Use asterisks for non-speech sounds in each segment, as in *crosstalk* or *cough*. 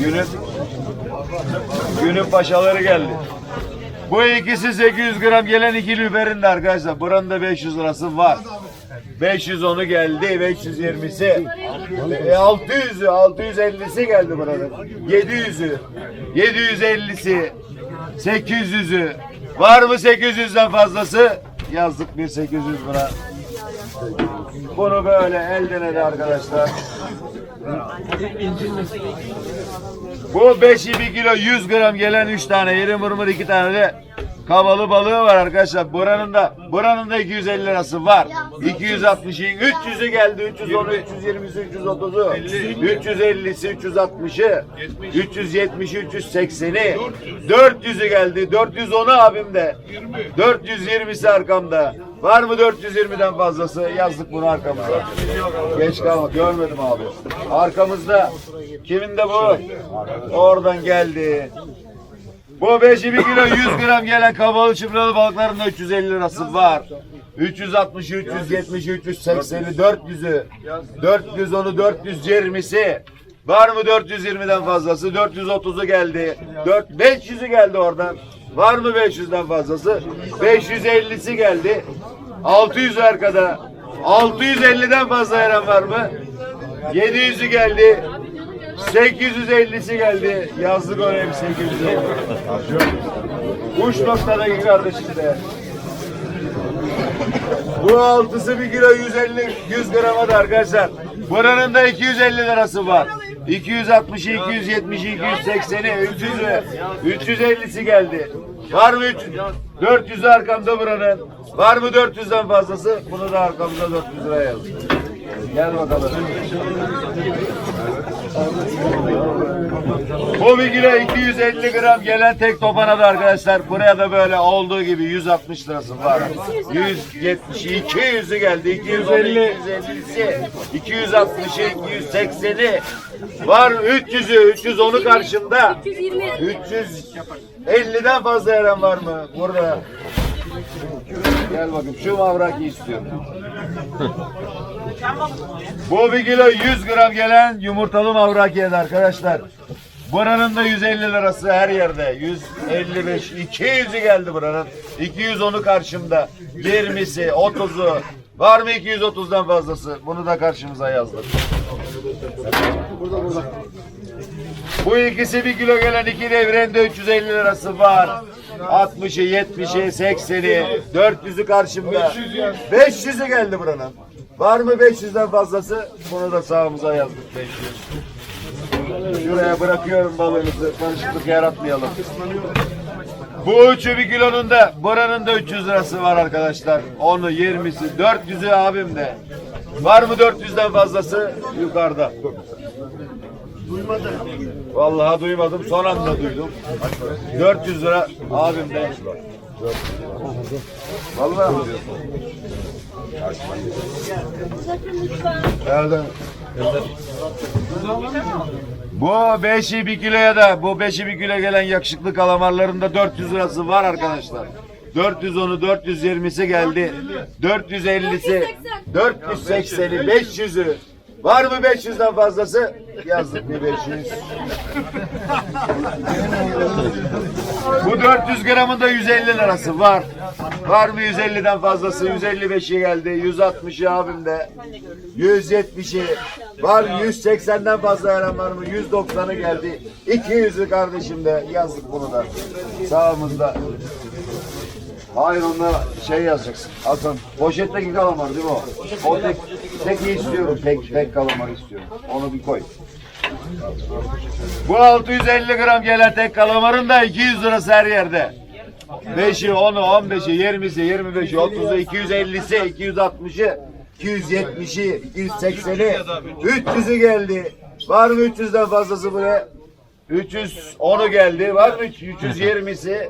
Günün günün paşaları geldi. Bu ikisi 800 gram gelen iki lüferin de arkadaşlar. Buranın da 500 lirası var. 510'u geldi, 520'si. E, 600'ü, 650'si geldi buranın. 700'ü, 750'si, 800'ü. Var mı 800'den fazlası? Yazdık bir 800 lira. Bunu böyle elden ele arkadaşlar. Bu 5'i 1 kilo 100 gram gelen 3 tane yeri mırmır 2 tane de kavalı balığı var arkadaşlar. Buranın da buranın da 250 lirası var. 260'ı 300'ü geldi. 310'u 320'si 330'u 350'si 360'ı 370'i 380'i 400'ü geldi. 410'u abimde. 420'si arkamda. Var mı 420'den fazlası? Yazdık bunu arkamıza. Geç kalma. Görmedim abi. Arkamızda. Kimin de bu? Oradan geldi. Bu 5'i 1 kilo 100 gram gelen kabalı çıbralı balıkların da 350 lirası var. 360, 370, 380'i, 400'ü, 410'u, 420'si. Var mı 420'den fazlası? 430'u geldi. 4 500'ü geldi oradan. Var mı 500'den fazlası? 550'si geldi. 600 arkada. 650'den fazla veren var mı? 700'ü geldi. 850'si geldi. Yazlık oraya bir 850. Uç noktadaki kardeşim de. Bu altısı bir kilo 150 100 grama da arkadaşlar. Buranın da 250 lirası var. 260, 270, 280'i, 300'ü, 350'si geldi. Var mı 300? 400 arkamda buranın. Var mı 400'den fazlası? Bunu da arkamıza 400 liraya yaz. Gel bakalım. Kilo 250 gram gelen tek topana da arkadaşlar buraya da böyle olduğu gibi 160 lirası var. 170, 200'ü geldi. 250, 250'si, 260'ı, 280'i var 300'ü, 310'u karşımda. 350'den fazla yer var mı? Burada. Gel bakayım şu mavraki istiyorum. Bu bir kilo 100 gram gelen yumurtalı mavrakiyede arkadaşlar. Buranın da 150 lirası her yerde. 155, 200'ü geldi buranın. 210'u karşımda. 20'si, 30'u. Var mı 230'dan fazlası? Bunu da karşımıza yazdık. Bu ikisi bir kilo gelen iki devrenin de 350 lirası var. 60'ı, 70'i, 80'i, 400'ü karşımda. 500'ü geldi buranın. Var mı 500'den fazlası? Bunu da sağımıza yazdık 500. Şuraya bırakıyorum balığınızı. Karışıklık yaratmayalım. Bu üçü bir kilonun da buranın da 300 lirası var arkadaşlar. Onu 20'si 400'ü abim de. Var mı 400'den fazlası? Yukarıda. Vallahi duymadım. Son anda duydum. 400 lira abim de. Vallahi? Nerede? Bu 5'i bir kiloya da bu 5'i bir kilo gelen yakışıklı kalamarların da 400 lirası var arkadaşlar. 410'u 420'si geldi. 450'si 480'i 500'ü Var mı 500'den fazlası? Yazdık bir 500. Bu 400 gramın da 150 lirası var. Var mı 150'den fazlası? 155'i geldi. 160'ı abimde. 170'i. Var 180'den fazla veren var mı? 190'ı geldi. 200'ü kardeşimde. Yazdık bunu da. Sağımızda. Hayır onda şey yazacaksın. Atın. Poşetteki kalamar değil mi o? O tek, tek istiyorum. Tek, tek kalamar istiyorum. Onu bir koy. Bu 650 gram gelen tek kalamarın da 200 lirası her yerde. 5'i, 10'u, 15'i, 20'si, 25'i, 30'u, 250'si, 260'ı, 270'i, 280'i, 300'ü geldi. Var mı 300'den fazlası buraya? 310'u geldi. Var mı 320'si?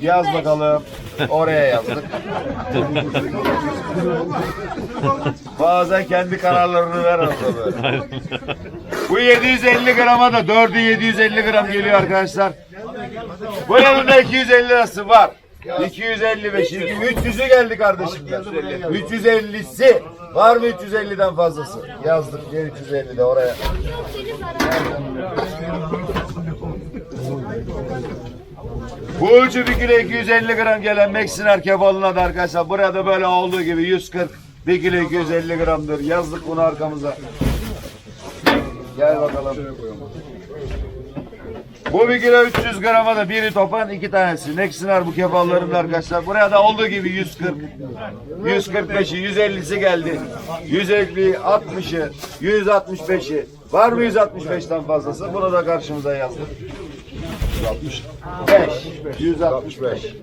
Yaz bakalım. Oraya yazdık. Bazen kendi kararlarını ver böyle. Bu 750 grama da 4'ü 750 gram geliyor arkadaşlar. Bu yanında 250 lirası var. 255, 300'ü geldi kardeşim. 350'si Var mı 350'den fazlası? Yazdık diye 350 de oraya. Bu ucu bir kilo 250 gram gelen Meksiner kebabına da arkadaşlar burada böyle olduğu gibi 140 bir kilo 250 gramdır. Yazdık bunu arkamıza. Gel bakalım. Bu bir kilo 300 grama da biri topan iki tanesi. Meksiner bu kebapların da arkadaşlar. Buraya da olduğu gibi 140. 145'i 150'si geldi. 150, 60'ı, 165'i. Var mı 165'ten fazlası? Bunu da karşımıza yazdık. 165. 165.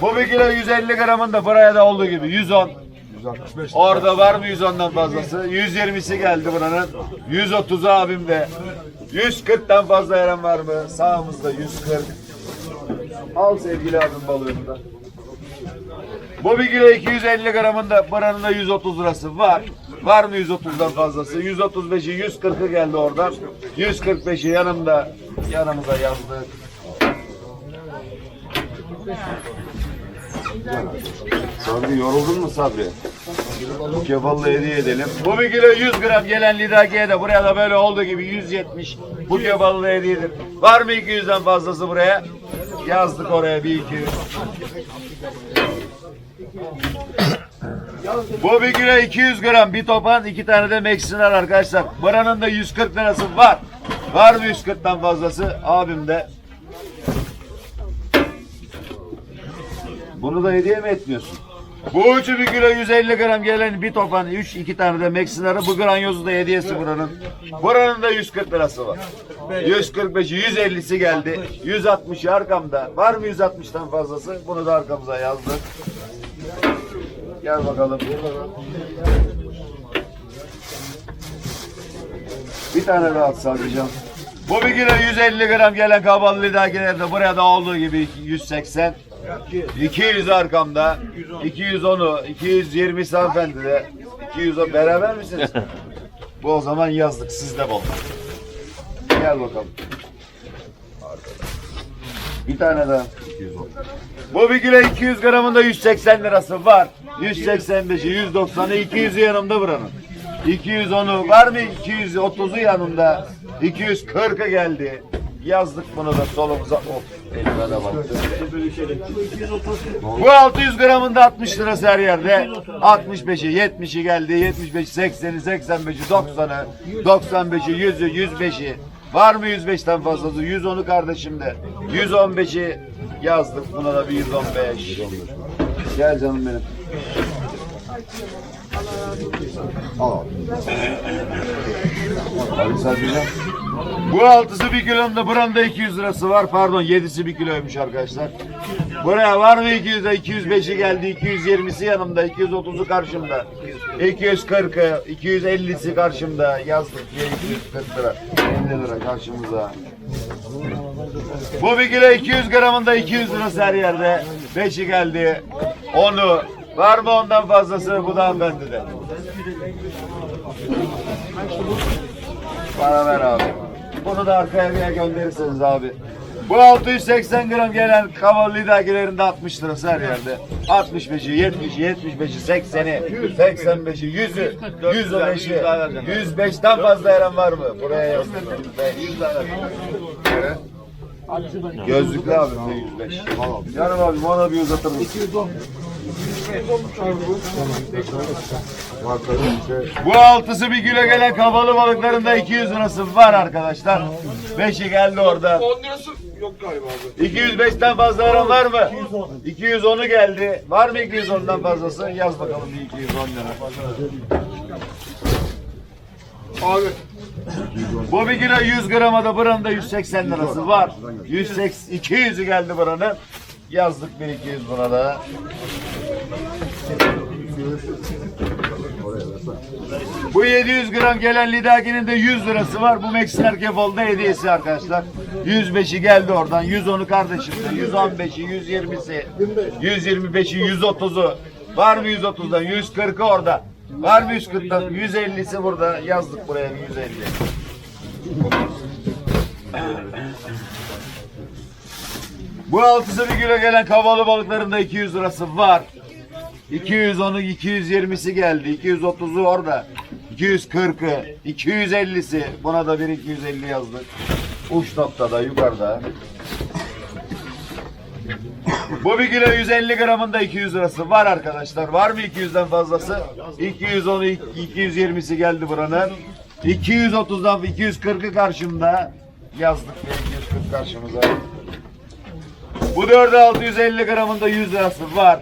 Bu bir kilo 150 gramın da buraya da olduğu gibi 110. 165. Orada var mı 110'dan fazlası? 120'si geldi buranın. 130 abimde. 140'tan fazla eren var mı? Sağımızda 140. Al sevgili abim balığını da. Bu bir kilo 250 gramında buranın da 130 lirası var. Var mı 130'dan fazlası? 135'i 140'ı geldi oradan. 145'i yanımda. Yanımıza yazdık. Sabri yoruldun mu Sabri? Kebabı hediye edelim. Bu bir kilo 100 gram gelen lidakiye de buraya da böyle olduğu gibi 170. Bu kebabı hediye edelim. Var mı 200'den fazlası buraya? Yazdık oraya bir 200. Bu bir kilo 200 gram bir topan iki tane de Meksinar arkadaşlar. Buranın da 140 lirası var. Var mı 140'tan fazlası? Abim de. Bunu da hediye mi etmiyorsun? Bu ucu bir kilo 150 gram gelen bir topan 3 iki tane de Meksinarı bu granyozu da hediyesi buranın. Buranın da 140 lirası var. 145'i 150'si geldi. 160 arkamda. Var mı 160'tan fazlası? Bunu da arkamıza yazdık. Gel bakalım. Bir tane daha at sadece. Bu bir kilo 150 gram gelen kabalı lidakilerde buraya da olduğu gibi 180. 200 arkamda. 210'u, 220 hanımefendi de. 210 beraber misiniz? Bu o zaman yazdık sizde bol. Gel bakalım. Bir tane daha. Bu bir kilo 200 gramında 180 lirası var. 185'i, 190'ı, 200'ü yanımda buranın. 210'u var mı? 230'u yanımda. 240'ı geldi. Yazdık bunu da solumuza. Of elime de baktı. Bu 600 gramında 60 lirası her yerde. 65'i, 70'i geldi. 75'i, 80'i, 85'i, 90'ı, 95'i, 100'ü, 105'i. Var mı 105'ten fazlası? 110'u kardeşimde. 115'i yazdık. Buna da bir 115. Gel canım benim. Bu altısı bir kilonda buranın da 200 lirası var. Pardon yedisi bir kiloymuş arkadaşlar. Buraya var mı 200'de 205'i geldi 220'si yanımda 230'u karşımda 240'ı 250'si karşımda yazdık diye 240 lira 50 lira karşımıza. Bu bir kilo 200 gramında 200 lirası her yerde. 5'i geldi. 10'u. Var mı ondan fazlası? Bu da hanımefendi de. Para ver abi. Bunu da arkaya bir gönderirseniz abi. Bu 680 gram gelen kavalı lidakilerinde 60 lirası her yerde. 65'i, 70'i, 75'i, 80'i, 85'i, 100'ü, 105'i, 105'ten fazla eren var mı? Buraya yazdım. 100 Evet. Gözlüklü abi de 105. Canım abi bana bir uzatır mısın? Bu altısı bir kilo gelen kabalı balıklarında 200 lirası var arkadaşlar. Beşi geldi orada. 10 lirası yok galiba abi. 205'ten fazla var mı? 210'u geldi. Var mı 210'dan fazlası? Yaz bakalım bir 210 lira. Abi Bu bir kilo 100 grama da buranın da 180 lirası var. 180, 200'ü geldi buranın. Yazdık bir 200 buna da. Bu 700 gram gelen lidakinin de 100 lirası var. Bu Meksiner kefolda hediyesi arkadaşlar. 105'i geldi oradan. 110'u kardeşimde. 115'i, 120'si, 125'i, 130'u. Var mı 130'dan? 140'ı orada. Var mı 140'dan? 150'si burada. Yazdık buraya bir 150. Bu altısı bir kilo gelen kavalı balıkların da 200 lirası var. 210'u 220'si geldi. 230'u orada. 240'ı, 250'si. Buna da bir 250 yazdık. Uç noktada yukarıda. Bu bir kilo 150 gramında 200 lirası var arkadaşlar. Var mı 200'den fazlası? 210'u 220'si geldi buranın. 230'dan 240'ı karşımda yazdık ve 240 karşımıza. Bu 4'ü 650 gramında 100 lirası var.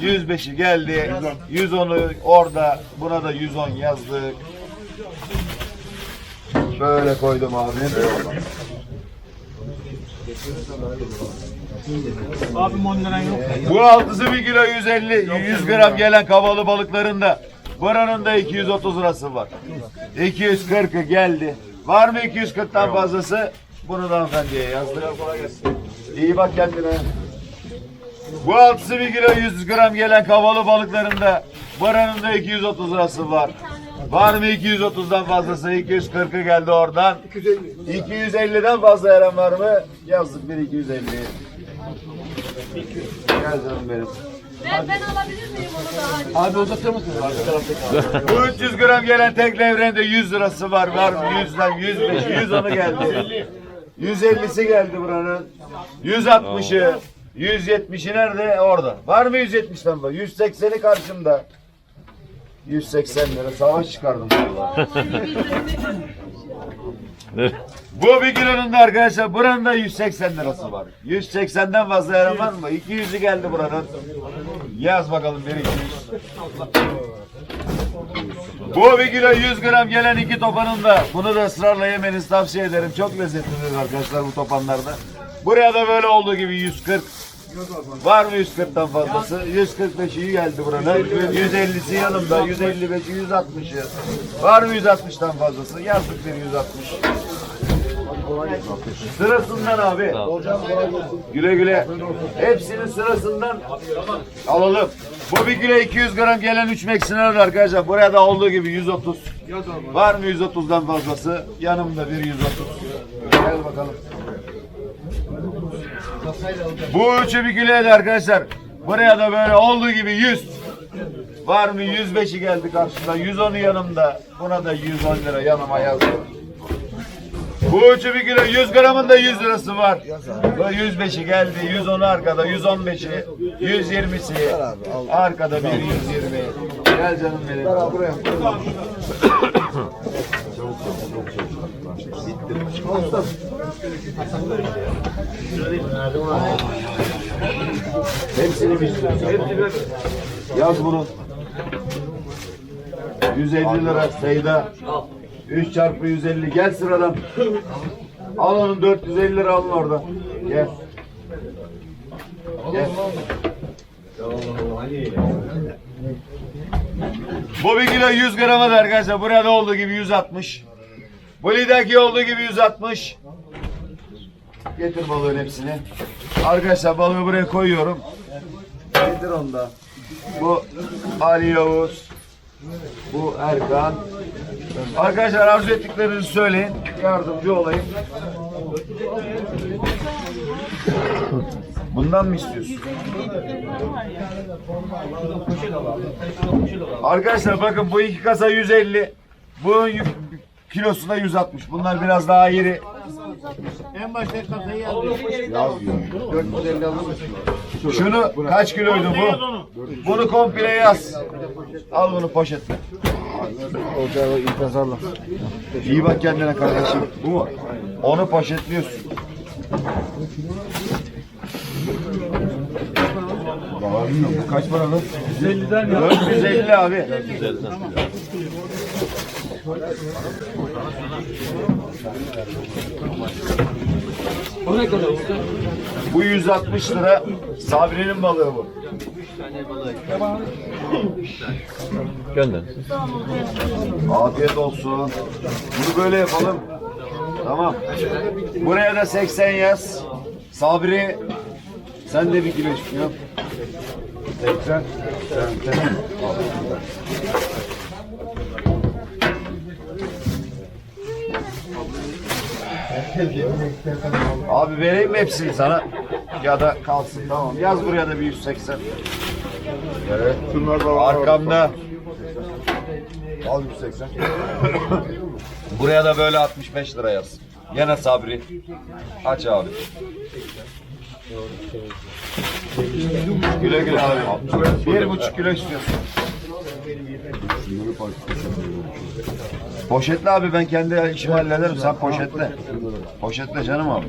105'i geldi. 110'u orada. Buna da 110 yazdık. Böyle koydum abi. Abi 10 liran yok. Bu altısı 1 kilo 150 100 gram gelen kavalı balıklarında buranın da 230 lirası var. 240'ı geldi. Var mı 240'tan fazlası? Bunu da hanımefendiye yazdık. İyi bak kendine. Bu altısı 1 kilo 100 gram gelen kavalı balıklarında buranın da 230 lirası var. Var mı 230'dan fazlası? 240'ı geldi oradan. 250'den fazla eren var mı? Yazdık bir 250. Gel canım benim. Ben, ben alabilir miyim onu daha? Abi uzatır mısınız? Arka taraftaki. Bu 300 gram gelen tek levrende 100 lirası var. Var mı? 100'den 105, 110'u geldi. 150'si geldi buranın. 160'ı, 170'i nerede? Orada. Var mı 170'ten var? 180'i karşımda. 180 lira savaş çıkardım vallahi. *laughs* Bu bir kilonun da arkadaşlar buranın da 180 lirası var. 180'den fazla yer var mı? 200'ü geldi buranın. Yaz bakalım bir 200. Bu bir kilo 100 gram gelen iki topanın da bunu da ısrarla yemenizi tavsiye ederim. Çok lezzetlidir arkadaşlar bu topanlarda. Buraya da böyle olduğu gibi 140. Var mı 140'tan fazlası? 145'i iyi geldi buranın. 150'si yanımda. 155'i 160'ı. Var mı 160'tan fazlası? Yazdık bir 160. Sırasından abi. Güle güle. Hepsinin sırasından alalım. Bu bir kilo 200 gram gelen 3 meksineler arkadaşlar. Buraya da olduğu gibi 130. Var mı 130'dan fazlası? Yanımda bir 130. Gel bakalım. Bu üçü bir da arkadaşlar. Buraya da böyle olduğu gibi 100. Var mı 105'i geldi karşımda. 110'u yanımda. Buna da 110 lira yanıma yazdım. Bu üçü bir kilo 100 gramın da 100 lirası var. Bu 105'i geldi, 110'u arkada, 115'i, 120'si arkada bir 120. Gel canım benim. *coughs* Hepsini bir Yaz bunu. 150 lira Seyda. 3 çarpı 150 gel sıradan. Al onun 450 lira alın orada. Gel. Gel. Bu bir kilo 100 grama da arkadaşlar. Burada olduğu gibi 160. Bu lidaki olduğu gibi 160. Getir balığın hepsini. Arkadaşlar balığı buraya koyuyorum. Getir onu da. Bu Ali Yavuz. Bu Erkan. Arkadaşlar arzu ettiklerinizi söyleyin. Yardımcı olayım. Bundan mı istiyorsun? Arkadaşlar bakın bu iki kasa 150. Bunun y- kilosunda 160. Bunlar biraz daha iri. En başta kasayı yazıyor. Şunu kaç kiloydu bu? Bunu komple yaz. Al bunu poşetle. İyi bak kendine kardeşim. Bu mu? Onu poşetliyorsun. Bu kaç? 150'den ya. 450 abi. Bu ne kadar oldu? Bu 160 lira Sabri'nin balığı bu. Gönder. Afiyet olsun. Bunu böyle yapalım. Tamam. Buraya da 80 yaz. Sabri sen de bir güneş yap. 80. 80. Abi vereyim mi hepsini sana? Ya da kalsın tamam. Yaz buraya da bir 180. Evet. Şunlar da var. Arkamda. Al 180. *laughs* Buraya da böyle 65 lira yaz. Yine Sabri. Aç abi. Güle güle abi. Bir buçuk kilo istiyorsun. Poşetle abi ben kendi işimi hallederim. Sen poşetle. Poşetle canım abi.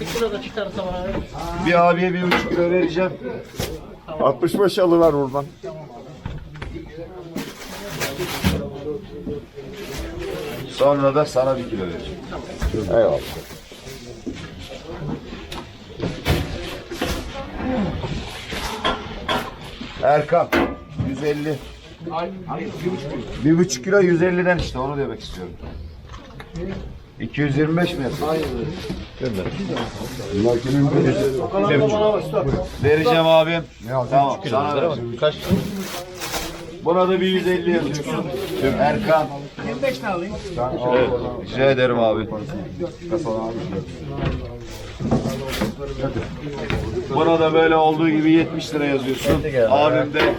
bir kilo da çıkarsa bana. Bir abiye bir buçuk kilo vereceğim. 65 alıver buradan. Sonra da sana bir kilo vereceğim. Eyvallah. Erkan 150. Bir buçuk kilo 150'den işte onu demek istiyorum. 225 mi yapıyorsun? Gönder. Vereceğim abim. Tamam sana vereceğim. Kaç? Buna da bir 150 yazıyorsun. Erkan. 25 tane alayım. Evet. Rica ederim abi. Buna da böyle olduğu gibi 70 lira yazıyorsun. Abim de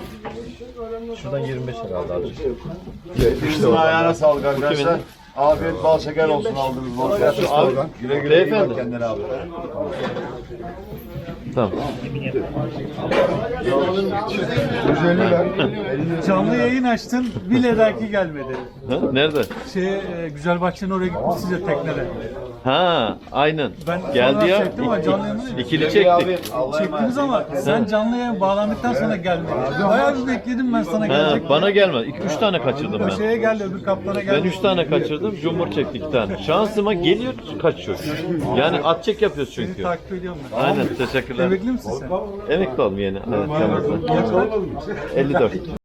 Şuradan 25 lira aldı abi. Hepinizin ayağına sağlık arkadaşlar. Afiyet bal şeker olsun aldığınız bol şeker. Abi, Güle güle iyi bak kendine abi. Tamam. Canlı yayın açtın. Bir ledaki gelmedi. Ha, nerede? Şey e, Güzelbahçe'nin oraya gitmişsiniz ya teknede. Ha, aynen. Ben Geldi ya. çektim ama canlı yayını ikili çektik. Çektiniz ama sen canlı yayın bağlandıktan sonra gelmedi. Bayağı bir bekledim ben sana Ha, gelecek. bana gelmedi. İki, üç tane kaçırdım ben. Şeye geldi öbür kaptana geldi. Ben üç tane kaçırdım. Cumhur çekti iki tane. Şansıma geliyor kaçıyor. Yani at çek yapıyoruz Seni çünkü. takip ediyorum ben. Aynen teşekkürler. Emekli misin sen? Emekli oldum yeni. Evet, Temmuz'da. 54.